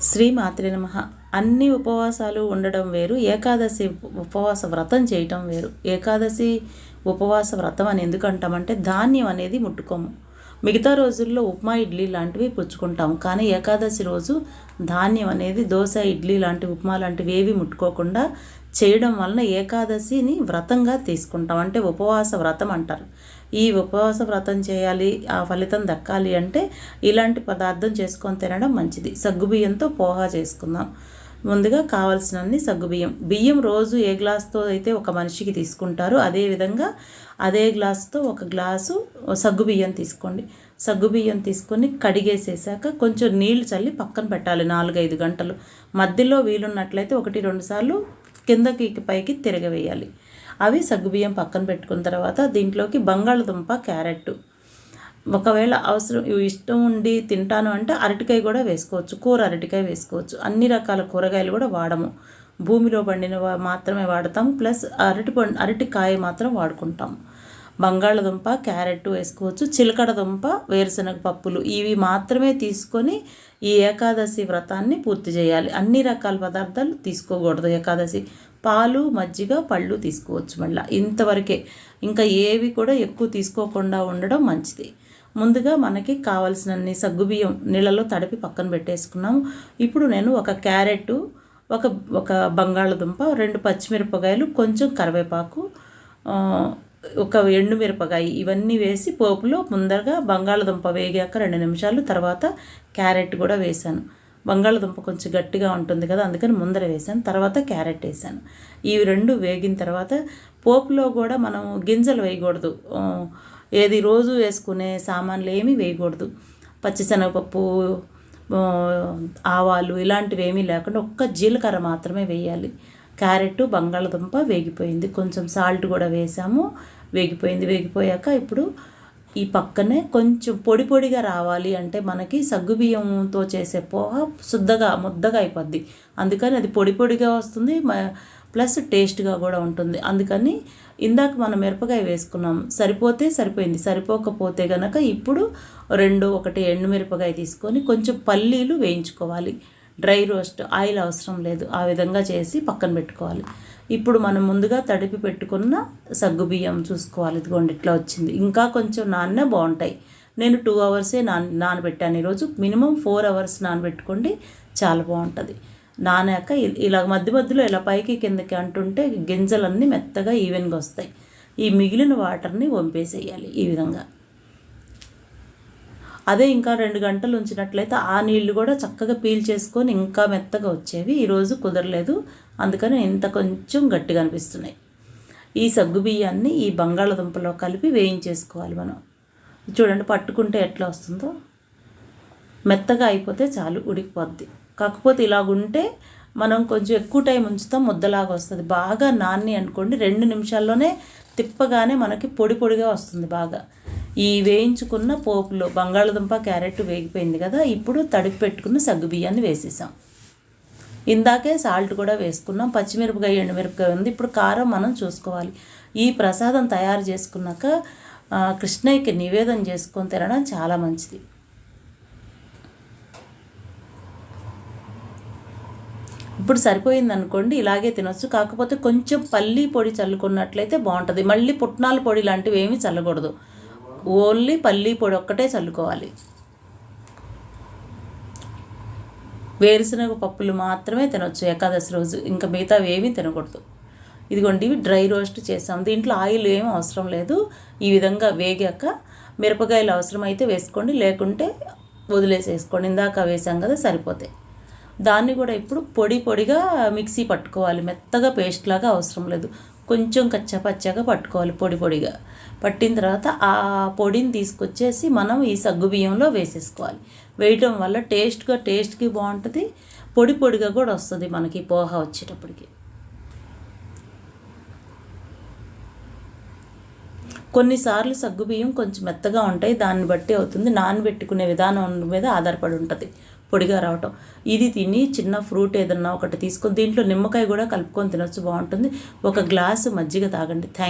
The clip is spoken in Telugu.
శ్రీ నమ. అన్ని ఉపవాసాలు ఉండడం వేరు ఏకాదశి ఉపవాస వ్రతం చేయటం వేరు. ఏకాదశి ఉపవాస వ్రతం అని ఎందుకు అంటామంటే ధాన్యం అనేది ముట్టుకోము. మిగతా రోజుల్లో ఉప్మా ఇడ్లీ లాంటివి పుచ్చుకుంటాం. కానీ ఏకాదశి రోజు ధాన్యం అనేది దోశ ఇడ్లీ లాంటి ఉప్మా లాంటివి ఏవి ముట్టుకోకుండా చేయడం వలన ఏకాదశిని వ్రతంగా తీసుకుంటాం. అంటే ఉపవాస వ్రతం అంటారు. ఈ ఉపవాస వ్రతం చేయాలి ఆ ఫలితం దక్కాలి అంటే ఇలాంటి పదార్థం చేసుకొని తినడం మంచిది. సగ్గుబియ్యంతో పోహా చేసుకుందాం. ముందుగా కావాల్సినన్ని సగ్గుబియ్యం బియ్యం. రోజు ఏ గ్లాస్తో అయితే ఒక మనిషికి తీసుకుంటారో అదేవిధంగా అదే గ్లాసుతో ఒక గ్లాసు సగ్గుబియ్యం తీసుకోండి. సగ్గుబియ్యం తీసుకొని కడిగేసేసాక కొంచెం నీళ్ళు చల్లి పక్కన పెట్టాలి నాలుగైదు గంటలు. మధ్యలో వీలున్నట్లయితే ఒకటి రెండు సార్లు కిందకి పైకి తిరగవేయాలి. అవి సగ్గుబియ్యం పక్కన పెట్టుకున్న తర్వాత దీంట్లోకి బంగాళదుంప క్యారెట్ ఒకవేళ అవసరం ఇష్టం ఉండి తింటాను అంటే అరటికాయ కూడా వేసుకోవచ్చు కూర అరటికాయ వేసుకోవచ్చు. అన్ని రకాల కూరగాయలు కూడా వాడము. భూమిలో పండిన మాత్రమే వాడతాం ప్లస్ అరటి పండు అరటికాయ మాత్రం వాడుకుంటాం. బంగాళదుంప క్యారెట్ వేసుకోవచ్చు. చిలకడ దుంప వేరుశనగ పప్పులు ఇవి మాత్రమే తీసుకొని ఈ ఏకాదశి వ్రతాన్ని పూర్తి చేయాలి. అన్ని రకాల పదార్థాలు తీసుకోకూడదు. ఏకాదశి పాలు మజ్జిగ పళ్ళు తీసుకోవచ్చు మళ్ళీ. ఇంతవరకే. ఇంకా ఏవి కూడా ఎక్కువ తీసుకోకుండా ఉండడం మంచిది. ముందుగా మనకి కావలసినన్ని సగ్గుబియ్యం నీళ్ళలో తడిపి పక్కన పెట్టేసుకున్నాము. ఇప్పుడు నేను ఒక క్యారెట్ ఒక ఒక బంగాళదుంప రెండు పచ్చిమిరపకాయలు కొంచెం కరివేపాకు ఒక ఎండుమిరపకాయ ఇవన్నీ వేసి పోపులో ముందరగా బంగాళదుంప వేగాక రెండు నిమిషాలు తర్వాత క్యారెట్ కూడా వేశాను. బంగాళదుంప కొంచెం గట్టిగా ఉంటుంది కదా అందుకని ముందర వేసాను తర్వాత క్యారెట్ వేసాను ఇవి రెండు వేగిన తర్వాత పోపులో కూడా మనం గింజలు వేయకూడదు. ఏది రోజు వేసుకునే సామాన్లు ఏమీ వేయకూడదు. పచ్చిశనగపప్పు ఆవాలు ఇలాంటివి ఏమీ లేకుండా ఒక్క జీలకర్ర మాత్రమే వేయాలి. క్యారెట్ బంగాళదుంప వేగిపోయింది. కొంచెం సాల్ట్ కూడా వేసాము. వేగిపోయింది. వేగిపోయాక ఇప్పుడు ఈ పక్కనే కొంచెం పొడి పొడిగా రావాలి అంటే మనకి సగ్గుబియ్యంతో చేసే పోహ శుద్ధగా ముద్దగా అయిపోద్ది. అందుకని అది పొడి పొడిగా వస్తుంది. ప్లస్ టేస్ట్గా కూడా ఉంటుంది. అందుకని ఇందాక మనం మిరపకాయ వేసుకున్నాం. సరిపోతే సరిపోయింది. సరిపోకపోతే గనక ఇప్పుడు రెండు ఒకటి ఎండు మిరపకాయ తీసుకొని కొంచెం పల్లీలు వేయించుకోవాలి. డ్రై రోస్ట్ ఆయిల్ అవసరం లేదు. ఆ విధంగా చేసి పక్కన పెట్టుకోవాలి. ఇప్పుడు మనం ముందుగా తడిపి పెట్టుకున్న సగ్గు బియ్యం చూసుకోవాలి. ఇదిగోండి ఇట్లా వచ్చింది. ఇంకా కొంచెం నాన్న బాగుంటాయి. నేను టూ అవర్సే నాన్ నానబెట్టాను. ఈరోజు మినిమం ఫోర్ అవర్స్ నానబెట్టుకోండి చాలా బాగుంటుంది. నానాక ఇలా మధ్య మధ్యలో ఇలా పైకి కిందకి అంటుంటే గింజలన్నీ మెత్తగా ఈవెన్గా వస్తాయి. ఈ మిగిలిన వాటర్ని వంపేసేయాలి ఈ విధంగా. అదే ఇంకా రెండు గంటలు ఉంచినట్లయితే ఆ నీళ్ళు కూడా చక్కగా పీల్ చేసుకొని ఇంకా మెత్తగా వచ్చేవి. ఈరోజు కుదరలేదు. అందుకని ఇంత కొంచెం గట్టిగా అనిపిస్తున్నాయి. ఈ సగ్గు బియ్యాన్ని ఈ బంగాళదుంపలో కలిపి వేయించేసుకోవాలి మనం. చూడండి పట్టుకుంటే ఎట్లా వస్తుందో? మెత్తగా అయిపోతే చాలు ఉడికిపోద్ది. కాకపోతే ఇలాగుంటే మనం కొంచెం ఎక్కువ టైం ఉంచుతాం ముద్దలాగా వస్తుంది. బాగా నాన్ని అనుకోండి రెండు నిమిషాల్లోనే తిప్పగానే మనకి పొడి పొడిగా వస్తుంది బాగా. ఈ వేయించుకున్న పోపులో బంగాళదుంప క్యారెట్ వేగిపోయింది కదా ఇప్పుడు తడిపి పెట్టుకున్న సగ్గు బియ్యాన్ని వేసేసాం. ఇందాకే సాల్ట్ కూడా వేసుకున్నాం పచ్చిమిరపకాయ ఎండుమిరపకాయ ఉంది. ఇప్పుడు కారం మనం చూసుకోవాలి. ఈ ప్రసాదం తయారు చేసుకున్నాక కృష్ణయ్యకి నివేదన చేసుకొని తినడం చాలా మంచిది. ఇప్పుడు సరిపోయింది అనుకోండి ఇలాగే తినొచ్చు. కాకపోతే కొంచెం పల్లి పొడి చల్లుకున్నట్లయితే బాగుంటుంది. మళ్ళీ పుట్నాల పొడి లాంటివి ఏమీ చల్లకూడదు. ఓన్లీ పల్లి పొడి ఒక్కటే చల్లుకోవాలి. వేరుశనగ పప్పులు మాత్రమే తినొచ్చు ఏకాదశి రోజు. ఇంకా మిగతా ఏమీ తినకూడదు. ఇదిగోండి ఇవి డ్రై రోస్ట్ చేసాం. దీంట్లో ఆయిల్ ఏం అవసరం లేదు. ఈ విధంగా వేగాక మిరపకాయలు అవసరమైతే వేసుకోండి. లేకుంటే వదిలేసేసుకోండి. ఇందాక వేసాం కదా సరిపోతాయి. దాన్ని కూడా ఇప్పుడు పొడి పొడిగా మిక్సీ పట్టుకోవాలి. మెత్తగా పేస్ట్ లాగా అవసరం లేదు. కొంచెం కచ్చపచ్చగా పట్టుకోవాలి పొడి పొడిగా. పట్టిన తర్వాత ఆ పొడిని తీసుకొచ్చేసి మనం ఈ సగ్గు బియ్యంలో వేసేసుకోవాలి. వేయటం వల్ల టేస్ట్గా టేస్ట్కి బాగుంటుంది. పొడి పొడిగా కూడా వస్తుంది మనకి పోహ వచ్చేటప్పటికి. కొన్నిసార్లు సగ్గుబియ్యం కొంచెం మెత్తగా ఉంటాయి. దాన్ని బట్టి అవుతుంది. నానబెట్టుకునే విధానం మీద ఆధారపడి ఉంటుంది. పొడిగా రావటం. ఇది తిని చిన్న ఫ్రూట్ ఏదన్నా ఒకటి తీసుకొని దీంట్లో నిమ్మకాయ కూడా కలుపుకొని తినొచ్చు బాగుంటుంది. ఒక గ్లాసు మజ్జిగ తాగండి. థ్యాంక్